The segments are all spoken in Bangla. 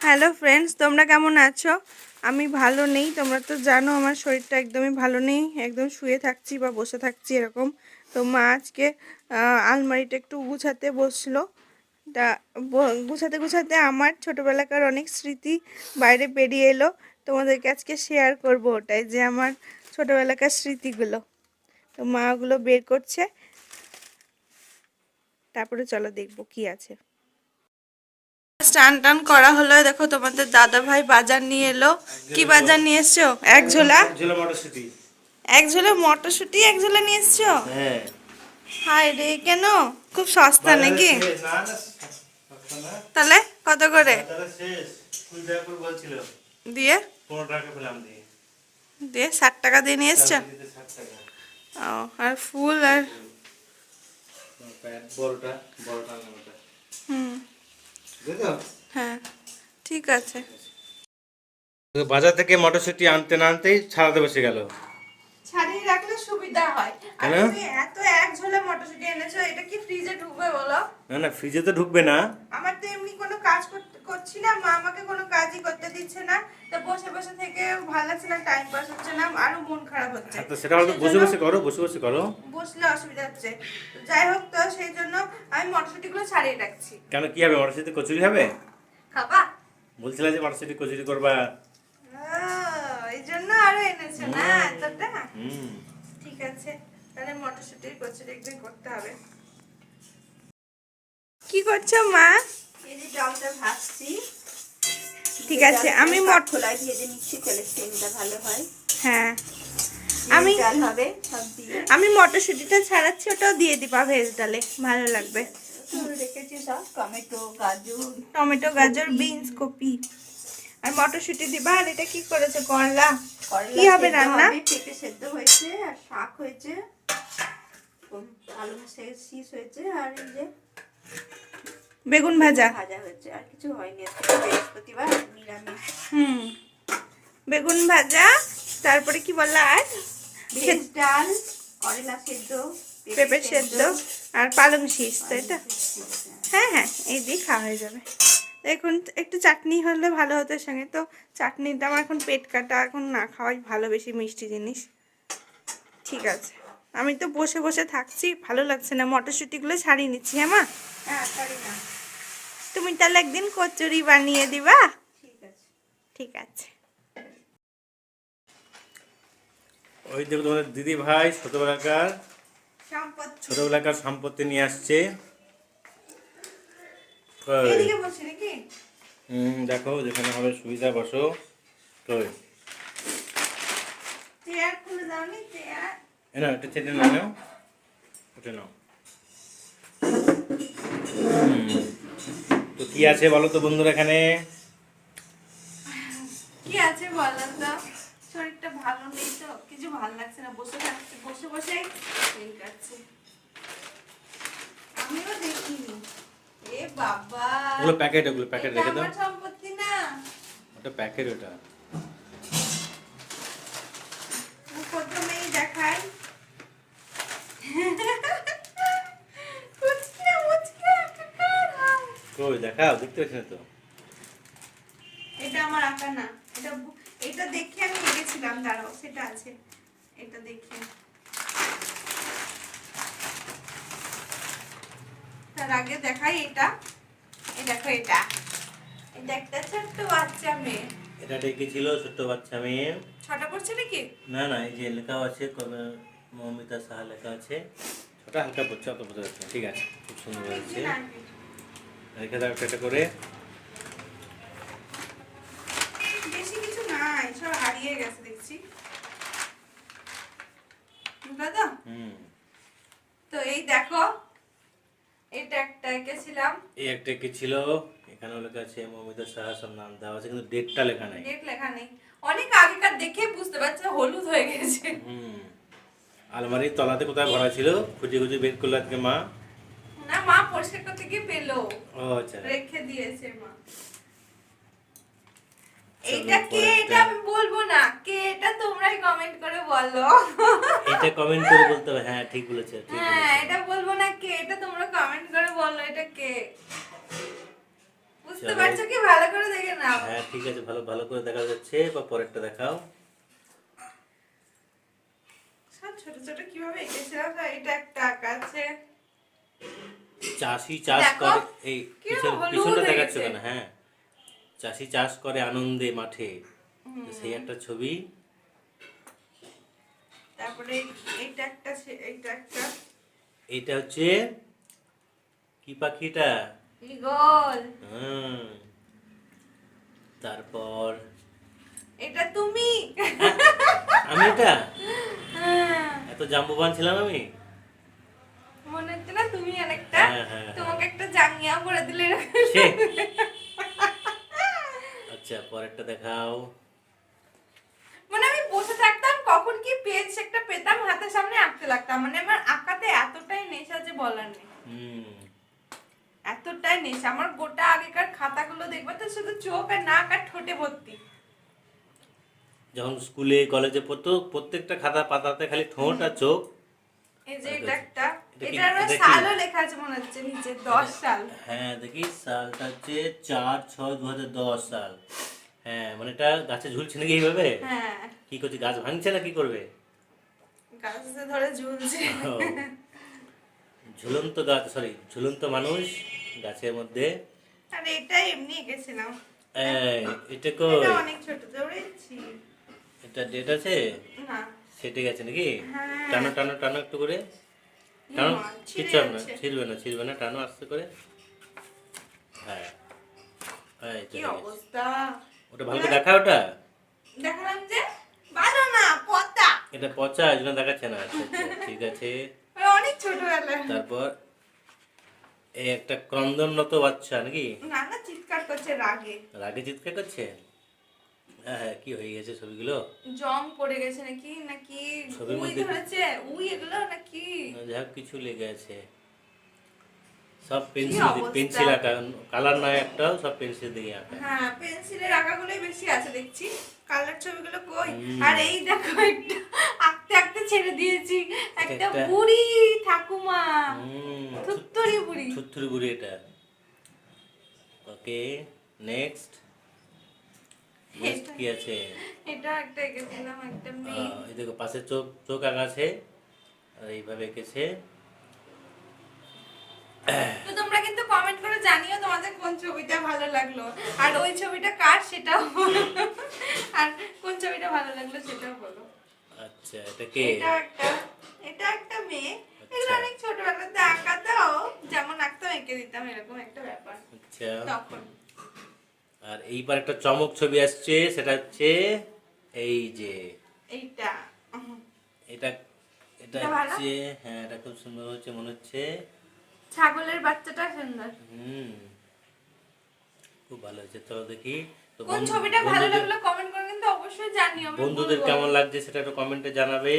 হ্যালো ফ্রেন্ডস তোমরা কেমন আছো? আমি ভালো নেই। তোমরা তো জানো, আমার শরীরটা একদমই ভালো নেই। একদম শুয়ে থাকছি বা বসে থাকছি এরকম। তো মা আজকে আলমারিটা একটু গুছাতে বসল। তা গুছাতে গুছাতে আমার ছোটোবেলাকার অনেক স্মৃতি বাইরে বেরিয়ে এলো। তোমাদেরকে আজকে শেয়ার করব ওটাই যে আমার ছোটোবেলাকার স্মৃতিগুলো। তো মা ওগুলো বের করছে। তারপরে চলো দেখব কি আছে। স্টান টান করা হলো। দেখো তোমাদের দাদা ভাই বাজার নিয়ে এলো। কি বাজার নিয়ে এসছো? এক ঝোলা? এক ঝোলা মটরশুঁটি এক ঝোলা নিয়ে এসছো? হ্যাঁ। হায় রে কেন? খুব সস্তা নাকি। তাহলে কত করে? দিয়ে? দিয়ে। ষাট টাকা দিয়ে নিয়ে এসছো? ও আর ফুল আর হুম। হ্যাঁ ঠিক আছে। বাজার থেকে মটরশুটি আনতে না আনতেই ছাড়াতে বসে গেল। ছাড়িয়ে রাখলে সুবিধা হয়। আর তুমি এত এক ঝোলা মটরশুঁটি এনেছো এটা কি ফ্রিজে ঢুকবে বলো? না না ফ্রিজে তো ঢুকবে না। আমার তো এমনি কোনো কাজ করতে- করছি না মা আমাকে কোনো কাজই করতে দিচ্ছে না। তো বসে বসে থেকে ভালো লাগছে না টাইম পাস হচ্ছে না আরও মন খারাপ হচ্ছে। তো সেটা হয়তো বসে বসে করো বসে বসে করো। বসলে অসুবিধা হচ্ছে। যাই হোক তো সেই জন্য আমি মটরশুঁটিগুলো ছাড়িয়ে রাখছি। কেন কি হবে মটরশুটি কচুরি হবে? খাবা? বলছিলা যে মটরশুটি কচুরি করবা। এই জন্য আরও এনেছো না এতটা? ঠিক আছে তাহলে মটরশুঁটির কচুরি একদিন করতে হবে। কি করছ মা? এই যে ডালটা ভাজছি। ঠিক আছে আমি মট খোলায় ভেজে নিচ্ছি তাহলে সেন্টটা ভালো হয়। হ্যাঁ। আমি ডাল হবে সব দিয়ে। আমি মটরশুঁটিটা ছাড়াচ্ছি ওটাও দিয়ে দিবা ভেজ ডালে ভালো লাগবে। রেখেছি সব টমেটো গাজর। টমেটো গাজর বিনস কপি। আর মটরশুঁটি দিবা আর এটা কি করেছে করলা? করলা কি হবে রান্না? পেঁপে সেদ্ধ হয়েছে আর শাক হয়েছে। আলু শীষ হয়েছে আর এই যে বেগুন ভাজা? ভাজা হয়েছে আর কিছু হয়নি বৃহস্পতিবার নিরামিষ। হুম বেগুন ভাজা তারপরে কি বললা আর? ভেজ ডাল করলা সেদ্ধ পেঁপে সেদ্ধ। আর পালং শীষ তাই তো? হ্যাঁ। হ্যাঁ এই দিয়ে খাওয়া হয়ে যাবে। এখন একটু চাটনি হলে ভালো হতো সঙ্গে তো চাটনিটা আমার এখন পেট কাটা এখন না খাওয়াই ভালো বেশি মিষ্টি জিনিস। ঠিক আছে আমি তো বসে বসে থাকছি ভালো লাগছে না মটরশুঁটিগুলো ছাড়িয়ে নিচ্ছি হ্যাঁ মা? হ্যাঁ পারি না তুমি তাহলে একদিন কচুরি বানিয়ে দিবা? ঠিক আছে। ওই দেখো তোমাদের দিদি ভাই ছোটবেলাকার ছোটবেলাকার সম্পত্তি নিয়ে আসছে। হুম দেখো যেখানে হবে সুবিধা বসো। কই? না এটা চেটে না নাও ওটা নাও। হুম। তো কি আছে বলো তো বন্ধুরা এখানে? কি আছে বলো তো শরীরটা ভালো নেই তো কিছু ভালো লাগছে না। বসে থাকছে বসে বসে পেন কাটছে। আমিও দেখিনি। এ বাবা। ওগুলো প্যাকেট ওগুলো প্যাকেট রেখে দাও। সম্পত্তি না। ওটা প্যাকেট ওটা আমি প্রথমেই দেখাই মুচকি মুচকি একাকার। কই দেখাও দেখতে পাচ্ছি না তো। এটা আমার আঁকা না। এটা এটা দেখে আমি এঁকেছিলাম দাঁড়াও সেটা আছে। এটা দেখে। তার আগে দেখাই এটা। এই দেখো এটা। এটা একটা ছোট্ট বাচ্চা মেয়ে। এটা ডেকেছিল ছোট্ট বাচ্চা মেয়ে। ছটা পড়ছে নাকি? না না এই যে লেখাও আছে মৌমিতা সাহা লেখা আছে। ওটা হালকা পড়ছে অত বোঝা যাচ্ছে ঠিক আছে খুব সুন্দর হয়েছে। রেখে দাও একটা করে। বেশি কিছু নাই সব হারিয়ে গেছে দেখছি। তো? হুম। তো এই দেখো এটা একটা এঁকেছিলাম এই একটা ছিল এখানেও লেখা আছে মৌমিতা সাহা সব নাম দেওয়া আছে কিন্তু ডেটটা লেখা নাই। ডেট লেখা নেই। অনেক আগেকার দেখে বুঝতে পারছে হলুদ হয়ে গেছে। হুম। আলমারির তলাতে কোথায় ভরা ছিল? খুঁজে খুঁজে বের করল আজকে মা। না মা পরিষ্কার করতে গিয়ে পেল। আচ্ছা। রেখে দিয়েছে মা। চলো, এইটা কে এটা আমি বলব না কে এটা তোমরাই কমেন্ট করে বলো। এটা কমেন্ট করে বলতে হবে হ্যাঁ ঠিক বলেছে হ্যাঁ এটা বলব না কে এটা তোমরা কমেন্ট করে বলো এটা কে। বুঝতে বুঝতে পারছ কি? ভালো করে দেখে নাও। হ্যাঁ ঠিক আছে ভালো ভালো করে দেখা যাচ্ছে বা পরেরটা দেখাও। সব ছোট ছোট কীভাবে এঁকেছিলাম এটা একটা আঁকা আছে। চাষি চাষ করে এই পিছনটা হয়ে দেখাচ্ছ কেন? হ্যাঁ। চাষি চাষ করে আনন্দে মাঠে। সেই একটা ছবি। তারপরে এইটা একটা এইটা একটা। এইটা হচ্ছে কি পাখিটা? হুম তারপর এটা তুমি। আমি এটা? হ্যাঁ, এত জাম্বুবান ছিলাম আমি? মনে হচ্ছে না তুমি অনেকটা হ্যাঁ, হ্যাঁ, হ্যাঁ। তোমাকে একটা জাঙ্গিয়া পরে দিলে আচ্ছা পরেরটা দেখাও। মানে আমি বসে থাকতাম কখন কি পেজ একটা পেতাম হাতের সামনে আঁকতে লাগতাম। মানে আমার আঁকাতে এতটাই নেশা যে বলার নেই। হুম। এতটাই নেশা। আমার গোটা আগেকার খাতাগুলো দেখবে তো শুধু চোখ আর নাক আর ঠোঁটে ভর্তি। যখন স্কুলে কলেজে পড়তো প্রত্যেকটা খাতা পাতাতে খালি ঠোঁট আর চোখ। এই যে এটা একটা। এটার সালও লেখা আছে মনে হচ্ছে নিচে দশ সাল। হ্যাঁ দেখি সালটা হচ্ছে চার ছয় দু হাজার দশ সাল। হ্যাঁ মানে এটা গাছে ঝুলছে নাকি এইভাবে? হ্যাঁ। কি করছে গাছ ভাঙছে না কি করবে? গাছে ধরে ঝুলছে। ঝুলন্ত গাছ সরি ঝুলন্ত মানুষ গাছের মধ্যে। আর এটা এমনি এঁকেছিলাম। এটা কই? এটা অনেক ছোট দৌড়েছি এটা ডেট আছে? না। সেটে গেছে নাকি? হ্যাঁ। টানো টানো টানো একটু করে। ছিঁড়ে কিচ্ছু হবে না। ছিড়বে না ছিড়বে না টানো আস্তে করে। হ্যাঁ। কি অবস্থা? ওটা ভালো করে দেখা ওটা। দেখালাম যে ভালো না এটা পচা এই জন্য দেখাচ্ছে না। আচ্ছা আচ্ছা ঠিক আছে। অনেক ছোটবেলা। তারপর এই একটা ক্রন্দনরত বাচ্চা নাকি? না না চিৎকার করছে রাগে। রাগে চিৎকার করছে? হ্যাঁ হ্যাঁ কি হয়ে গেছে ছবিগুলো? জং পড়ে গেছে নাকি? নাকি উই ধরেছে? উই এগুলো নাকি? হোক কিছু লেগে আছে। সব পেন্সিল পেন্সিল আঁকা কালার নয় একটাও সব পেন্সিল দিয়ে আঁকা। হ্যাঁ পেন্সিলের আঁকাগুলোই বেশি আছে দেখছি। কালার ছবিগুলো কই? আর এই দেখো একটা আঁকতে আঁকতে ছেড়ে দিয়েছি। একটা একটা- বুড়ি ঠাকুমা। থুত্তরি বুড়ি। ছুত্তুরি বুড়ি এটা। ওকে নেক্সট কি আছে এটা একটা এঁকেছিলাম একটা মেয়ে এই দেখো পাশে চোখ চোখ আঁকা আছে আর এইভাবে এঁকেছে তো তোমরা কিন্তু কমেন্ট করে জানিও তোমাদের কোন ছবিটা ভালো লাগল। আর ওই ছবিটা কার সেটাও আর কোন ছবিটা ভালো লাগল সেটাও বলো। আচ্ছা এটা কে? এটা একটা এটা একটা মেয়ে। এগুলো আচ্ছা। অনেক ছোটবেলাতে আঁকা দাও যেমন আঁকতাম এঁকে দিতাম এরকম একটা ব্যাপার। আচ্ছা। তখন। আর এইবার একটা চমক ছবি আসছে সেটা হচ্ছে এই যে এইটা। এটা এটা হচ্ছে হ্যাঁ এটা খুব সুন্দর হচ্ছে মনে হচ্ছে। ছাগলের বাচ্চাটা সুন্দর। হুম খুব ভালো হয়েছে চলো দেখি। তো কোন ছবিটা ভালো লাগল কমেন্ট করে কিন্তু অবশ্যই জানিও বন্ধুদের কেমন লাগছে সেটা একটু কমেন্টে জানাবে।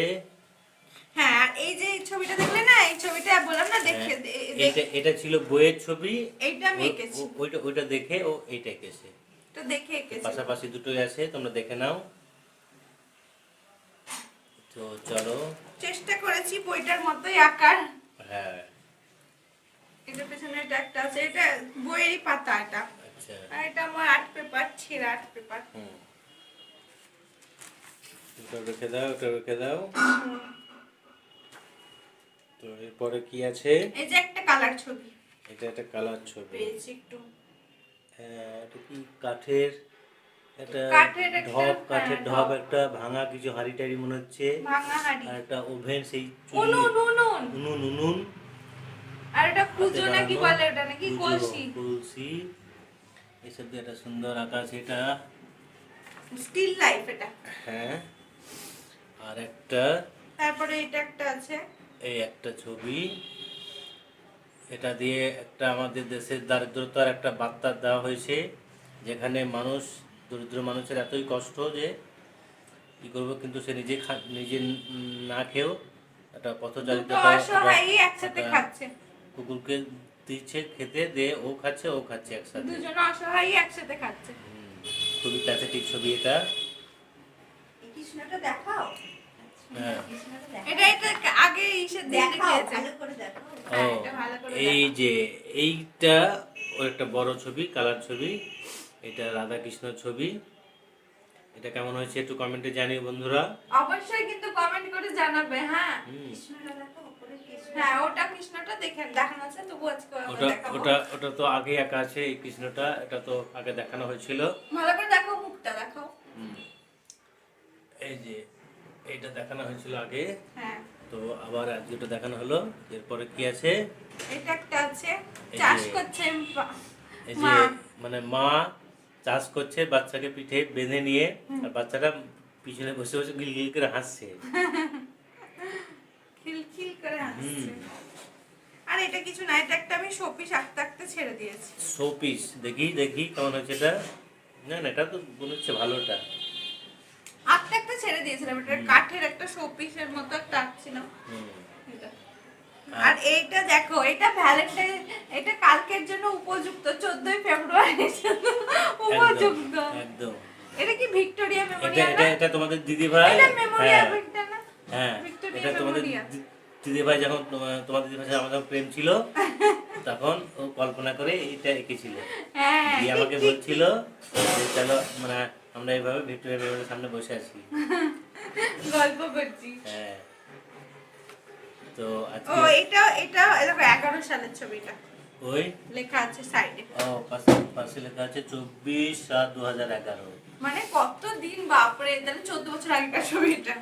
হ্যাঁ আর এই যে ছবিটা দেখলে না এই ছবিটা বললাম না দেখে হ্যাঁ, এটা এটা ছিল বইয়ের ছবি। এইটা আমি এঁকেছি। ওইটা ওইটা দেখে ও এইটা এঁকেছে। তো দেখে এঁকেছি। পাশাপাশি দুটোই আছে তোমরা দেখে নাও। তো চলো। চেষ্টা করেছি বইটার মতোই আঁকার। হ্যাঁ। এটা পেছনে এটা একটা আছে এটা বইয়েরই পাতা এটা। আচ্ছা। আর এটা আমার আর্ট পেপার ছেঁড়া আর্ট পেপার হুম। ওটা রেখে দাও ওটা রেখে দাও। তো এরপরে কি আছে? এই যে একটা কালার ছবি। এটা একটা কালার ছবি। পেয়েছি একটু। হ্যাঁ, এটা কি কাঠের? একটা কাঠের ঢপ কাঠের হ্যাঁ, ঢপ ঢপ। একটা ভাঙা কিছু হাড়ি টাড়ি মনে হচ্ছে। আর একটা ওভেন সেই উনুন উনুন। উনুন উনুন। আর এটা কুজো নাকি বলে ওটা নাকি? কলসি। কলসি। এসব দিয়ে একটা সুন্দর আকাশ এটা। স্টিল লাইফ এটা। হ্যাঁ। আর একটা তারপরে এটা একটা আছে। এই একটা ছবি। এটা দিয়ে একটা আমাদের দেশের দারিদ্রতার একটা বার্তা দেওয়া হয়েছে যেখানে মানুষ দরিদ্র মানুষের এতই কষ্ট যে কি করব কিন্তু সে নিজে নিজে না খেয়েও একটা পথচারিত কুকুরকে দিচ্ছে খেতে দিয়ে ও খাচ্ছে ও খাচ্ছে একসাথে। দুজন অসহায় একসাথে খাচ্ছে। হুম, খুবই প্যাথেটিক ছবি এটা। কৃষ্ণটা দেখাও। হ্যাঁ। কৃষ্ণটা দেখাও এটা এটা আগে হ্যাঁ, ও, এটা ভালো করে এই যে এইটা ওর একটা বড় ছবি কালার ছবি। এটা রাধা কৃষ্ণর ছবি। এটা কেমন হয়েছে একটু কমেন্টে জানিও বন্ধুরা। অবশ্যই কিন্তু কমেন্ট করে জানাবে হ্যাঁ। হ্যাঁ ওটা কৃষ্ণটা দেখে দেখানো আছে তবু আজকে ওটা ওটা ওটা তো আগে একা আছে এই কৃষ্ণটা এটা তো আগে দেখানো হয়েছিল। ভালো করে দেখো মুখটা দেখো হুম। এই যে এইটা দেখানো হয়েছিল আগে। হ্যাঁ। তো আবার আজকে ওটা দেখানো হলো এরপরে কি আছে? এটা একটা আছে চাষ করছে এই যে মানে মা চাষ করছে বাচ্চাকে পিঠে বেঁধে নিয়ে আর বাচ্চাটা পিছনে বসে বসে গিল গিল করে হাসছে। খিলখিল করে হাসছে। আর এটা কিছু না এটা একটা আমি শোপিস আঁকতে আঁকতে ছেড়ে দিয়েছি। শো পিস দেখি দেখি কেমন হচ্ছে এটা। না না এটা তো মনে হচ্ছে ভালোটা। আঁকতে আঁকতে ছেড়ে দিয়েছিলাম এটা কাঠের একটা শোপিসের মতো একটা আঁকছিলাম। আর এইটা দেখো এটা ভ্যালেন্টাইন এটা কালকের জন্য উপযুক্ত চোদ্দই ফেব্রুয়ারির জন্য উপযুক্ত। একদম। এটা কি ভিক্টোরিয়া মেমোরিয়াল এটা এটা তোমাদের দিদি ভাই এটা মেমোরিয়াল হ্যাঁ। এটা না? হ্যাঁ এটা তোমাদের। দিদি ভাই যখন তোমার- দিদি ভাই যখন প্রেম ছিল তখন ও কল্পনা করে এটা এঁকেছিল। হ্যাঁ দিয়ে আমাকে বলছিল যে চলো মানে আমরা এইভাবে ভিক্টোরিয়া মেমোরিয়ালের সামনে বসে আছি। গল্প করছি। হ্যাঁ। তো আজকে ও এটা এটা দেখো এগারো সালের ছবিটা। ওই? লেখা আছে সাইডে। ও পাশে পাশে লেখা আছে চব্বিশ সাত দু হাজার এগারো মানে কত দিন বাপরে তাহলে চোদ্দ বছর আগেকার ছবি এটা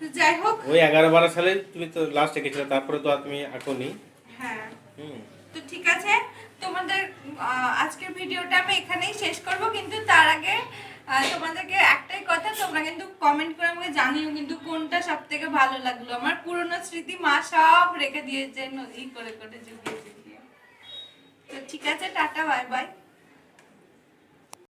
যাই হোক। ওই এগারো বারো সালে তুমি তো লাস্ট এঁকেছিলে তারপরে তো আর তুমি আঁকোনি। হ্যাঁ। হুম। তো ঠিক আছে, তোমাদের আজকের ভিডিওটা আমি এখানেই শেষ করব, কিন্তু তার আগে তোমাদেরকে একটাই কথা, তোমরা কিন্তু কমেন্ট করে আমাকে জানিও কিন্তু কোনটা সব থেকে ভালো লাগল। আমার পুরনো স্মৃতি মা সব রেখে দিয়েছে নদী করে করে জুগিয়ে জুগিয়ে তো ঠিক আছে, টাটা বাই বাই